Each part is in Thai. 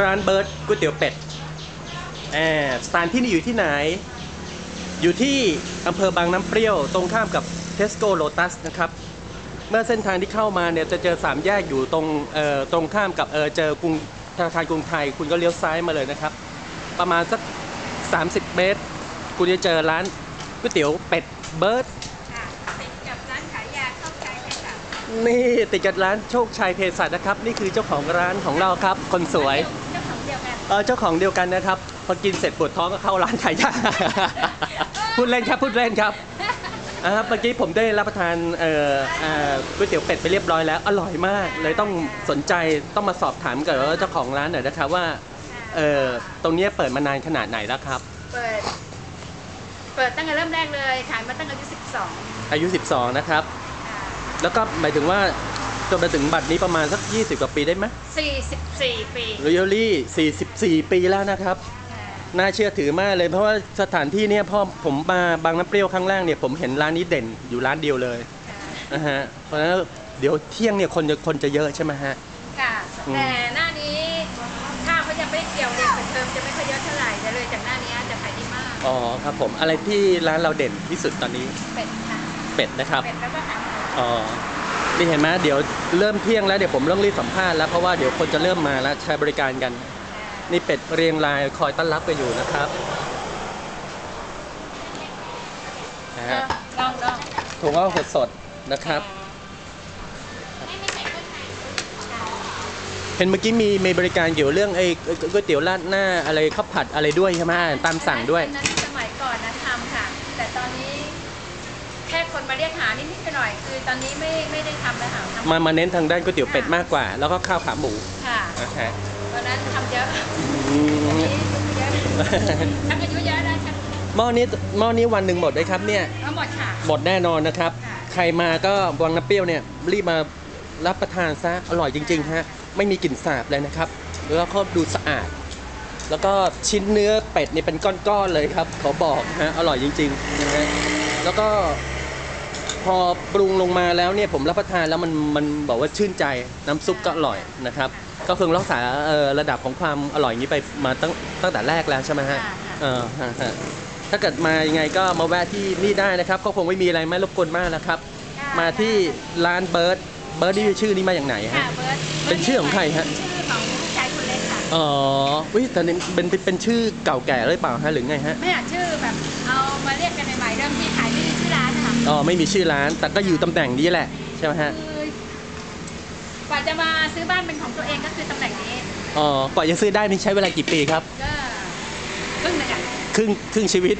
ร้านเบิร์ดก๋วยเตี๋ยวเป็ดแอบสถานที่นี่อยู่ที่ไหน อยู่ที่อำเภอบางน้ำเปรี้ยว ตรงข้ามกับเทสโก้โ t ตัสนะครับ เมื่อเส้นทางที่เข้ามาเนี่ยจะเจอสามแยกอยู่ตรงเอ่อตรงข้ามกับเออเจอกรุงธนาคารกรุงไทย คุณก็เลี้ยวซ้ายมาเลยนะครับ ประมาณสัก 30 เมตร คุณจะเจอร้านก๋วยเตี๋ยวเป็ดเบิร์ดค่ะติดกับร้านขายยาเข้าใจเลยค่ะนี่ติดกับร้านโชคชัยเภสัชนะครับ นี่คือเจ้าของร้านของเราครับ คนสวย เจ้าของเดียวกันเออเจ้าของเดียวกันนะครับ พอกินเสร็จปวดท้องก็เข้าร้านขายยา พูดเล่นครับพูดเล่นครับอ่าเมื่อกี้ผมได้รับประทานเอ่อเอ่อก๋วยเตี๋ยวเป็ดไปเรียบร้อยแล้ว อร่อยมาก เลยต้องสนใจต้องมาสอบถามกับเจ้าของร้านหน่อยนะครับว่าเออตรงเนี้ยเปิดมานานขนาดไหนแล้วครับ เปิด เปิดตั้งแต่เริ่มแรกเลย ขายมาตั้งแต่อายุ12อายุ 12 นะครับค่ะแล้วก็หมายถึงว่า จนมาถึงบัดนี้ประมาณสัก 20 กว่าปีได้ไหม44 ปีร o ย a ลี่ 44 ปีแล้วนะครับค่ะน่าเชื่อถือมากเลยเพราะว่าสถานที่เนี่ยพ่อผมมาบางน้ำเปรี้ยวครั้งแรกเนี่ยผมเห็นร้านนี้เด่นอยู่ร้านเดียวเลยค่ะนะฮะเพราะฉะนั้นเดี๋ยวเที่ยงเนี่ยคนจะคนจะเยอะใช่ไหมฮะค่ะอืมแต่หน้านี้ข้าวเขายังไม่ได้เกี่ยวเด็กเปิดเทอมจะไม่ค่อยเยอะเท่าไหร่แต่เลยจากหน้านี้จะขายดีมากอ๋อครับผมอะไรที่ร้านเราเด่นที่สุดตอนนี้เป็ดค่ะเป็ดนะครับเป็ดแล้วก็ขาหมูอ๋อ นี่เห็นไหมเดี๋ยวเริ่มเที่ยงแล้วเดี๋ยวผมต้องรีบสัมภาษณ์แล้วเพราะว่าเดี๋ยวคนจะเริ่มมาแล้วใช้บริการกัน นี่เป็ดเรียงรายคอยต้อนรับกันอยู่นะครับนะค่ะฮะลองลองถั่วงอกสดๆนะครับ เห็นเมื่อกี้มีมีบริการเกี่ยวเรื่องไอ้ก๋วยเตี๋ยวราดหน้าอะไรข้าวผัดอะไรด้วยใช่ไหมตามสั่งด้วยนั้นสมัยก่อนนะทำค่ะ แต่ตอนนี้แค่คนมาเรียกหานิดนิดๆหน่อยๆคือตอนนี้ไม่ไม่ได้ทำแล้วค่ะทำมามาเน้นทางด้านก๋วยเตี๋ยวเป็ดมากกว่า แล้วก็ข้าวขาหมูค่ะนะฮะตอนนั้นทำเยอะอืตอนมนี้เยอะชักอายุเยอะแล้วชักหม้อนี้หม้อนี้วันหนึ่งหมดเลยครับเนี่ย เอาหมดค่ะ หมดแน่นอนนะครับ ค่ะ ใครมาก็วังน้ำเปรี้ยวเนี่ยรีบมารับประทานซะ อร่อยจริงๆฮะ ไม่มีกลิ่นสาบเลยนะครับ แล้วก็ดูสะอาด แล้วก็ชิ้นเนื้อเป็ดนี่เป็นก้อนๆเลยครับ ขอบอกฮะ อร่อยจริงๆนะฮะ แล้วก็ พอปรุงลงมาแล้วเนี่ยผมรับประทานแล้วมันมันบอกว่าชื่นใจน้ำซุปก็อร่อยนะครับ ก็คงรักษาเอ่อระดับของความอร่อยนี้ไปมาตั้งตั้งแต่แรกแล้วใช่ไหมฮะค่ะเออฮะฮะถ้าเกิดมายังไงก็มาแวะที่นี่ได้นะครับ ก็คงไม่มีอะไรไม่รบกวนมากนะครับค่ะมาที่ร้านเบิร์ดเบิร์ดนี่ชื่อนี้มาอย่างไหนค่ะฮะเบิร์ดเป็นชื่อของใครฮะชื่อของชายคนเล็กค่ะอ๋อวิแต่นี่เป็นเป็นเป็นชื่อเก่าแก่หรือเปล่าฮะหรือไงฮะไม่อยากชื่อแบบเอามาเรียกกันใหม่ๆเริ่มที่ขายไม่ได้ชื่ อร้านนะคะอ๋อไม่มีชื่อร้าน แต่ก็อยู่ตำแหน่งนี้แหละใช่ไหมฮะคือกว่าจะมาซื้อบ้านเป็นของตัวเองก็คือตำแหน่งนี้อ๋อกว่าจะซื้อได้นี่ใช้เวลากี่ปีครับ ก็ครึ่งหนึงอะครึ่งครึ่งชีวิต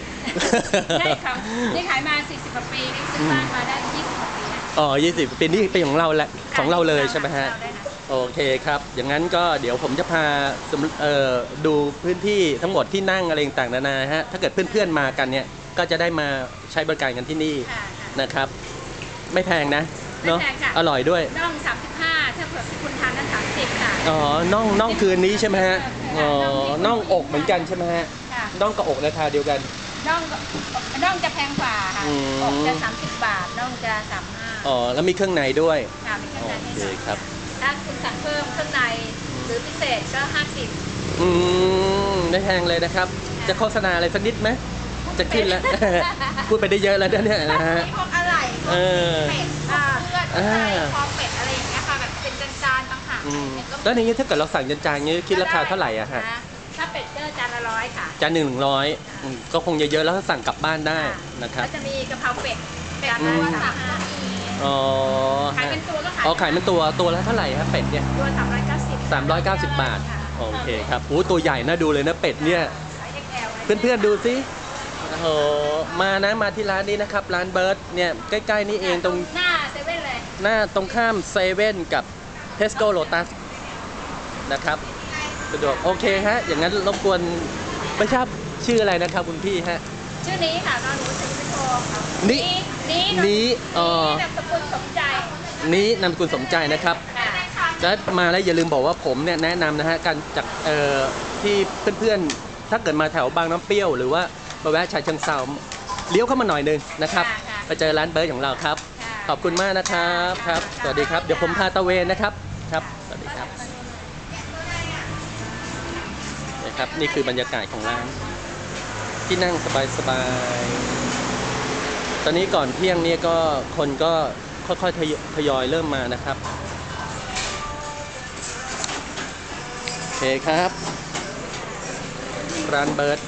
ใช่ค่ะนี่ขายมา40กว่าปีนี่ซื้อบ้านมาได้20กว่าปีนะอ๋อยี่สิบปีนี่เป็นของเราแหละของเราเลยใช่ไหมฮะเราได้ค่โอเคครับ อย่างนั้นก็เดี๋ยวผมจะพาสำเอ่อดูพื้นที่ทั้งหมดที่นั่งอะไรต่างๆนานาฮะ ถ้าเกิดเพื่อนๆมากันเนี่ย ก็จะได้มาใช้บริการกันที่นี่ค่ะค่ะ นะครับ ไม่แพงนะเนาะไม่แพงค่ะ อร่อยด้วยน่อง35 ถ้าเผื่อคุณทานนั้น30 ค่ะ อ๋อน่องน่องคืนนี้ใช่ไหมฮะอ๋อน่น่อองงอกเหมือนกันใช่ไหมฮะค่ะ น่องกับอกราคาเดียวกัน น่องน่องจะแพงกว่าค่ะอืม อกจะ 30 บาทน่องจะ35อ๋อแล้วมีเครื่องในด้วย ค่ะมีเครื่องโอในให้เคด้วยครับ ถ้าคุณสั่งเพิ่มเครื่องในหรือพิเศษก็ 50 อืมไม่แพงเลยนะครับ จะโฆษณาอะไรสักนิดไหม จะขึ้นแล้ว พูดไปได้เยอะแล้วนะเนี่ยนะฮะ มีพวกอะไรพวกเออเป็ดอ่าเลือดอ่าไส้คอเป็ดอะไรอย่างเงี้ยค่ะแบบเป็นจานๆต่างหากอืมเนี่ยก็แล้วอย่างนี้ถ้าเกิดเราสั่งจานๆนี้คิดราคาเท่าไหร่อะฮะ นถ้าเป็ดก็จานละร้อยค่ะ จานหนึ่งร้อยก็คงเยอะๆแล้วก็สั่งกลับบ้านได้นะครับแล้วจะมีกะเพราเป็ดเป็ดอืตัวมสามก็มีอ๋อขายฮะเป็นตัวก็ขายอ๋อขายเป็นตัวตัวละเท่าไหร่ครับเป็ดเนี่ย ตัวสามร้อยเก้าสิบ390 บาท โอเคครับโอ้ตัวใหญ่น่าดูเลยนะเป็ดเนี่ยขาย XL เพื่อนๆดูสิ โอ้โหมานะมาที่ร้านนี้นะครับ ร้านเบิร์ดเนี่ยใกล้ๆนี่เองตรงหน้าเซเว่นเลย หน้าตรงข้ามเซเว่นกับเทสโก้โ t ตัสนะครับสะดวกโอเคฮะ อย่างนั้นรบกวนไม่ทราบชื่ออะไรนะครับคุณพี่ฮะ ชื่อนี้ค่ะนอนหนูสิงห์โทครับนี่นี้นี้อ๋อนี้นามสกุลสมใจนี้นามสกุลสมใจนะครับ ค่ะแล้วมาแล้วอย่าลืมบอกว่าผมเนี่ยแนะนำนะฮะการจากเอ่อที่เพื่อนๆ ถ้าเกิดมาแถวบางน้ำเปรี้ยวหรือว่า มาแวะชายเชิงเซาเลี้ยวเข้ามาหน่อยนึงนะครับไปเจอร้านเบิร์ดของเราครับ ขอบคุณมากนะครับครับ สวัสดีครับเดี๋ยวผมพาตะเวนนะครับครับสวัสดีครับนะครับนี่คือบรรยากาศของร้าน ที่นั่งสบายๆตอนนี้ก่อนเที่ยงเนี่ยก็คนก็ค่อยๆทยอยเริ่มมานะครับโอเคครับร้านเบิร์ด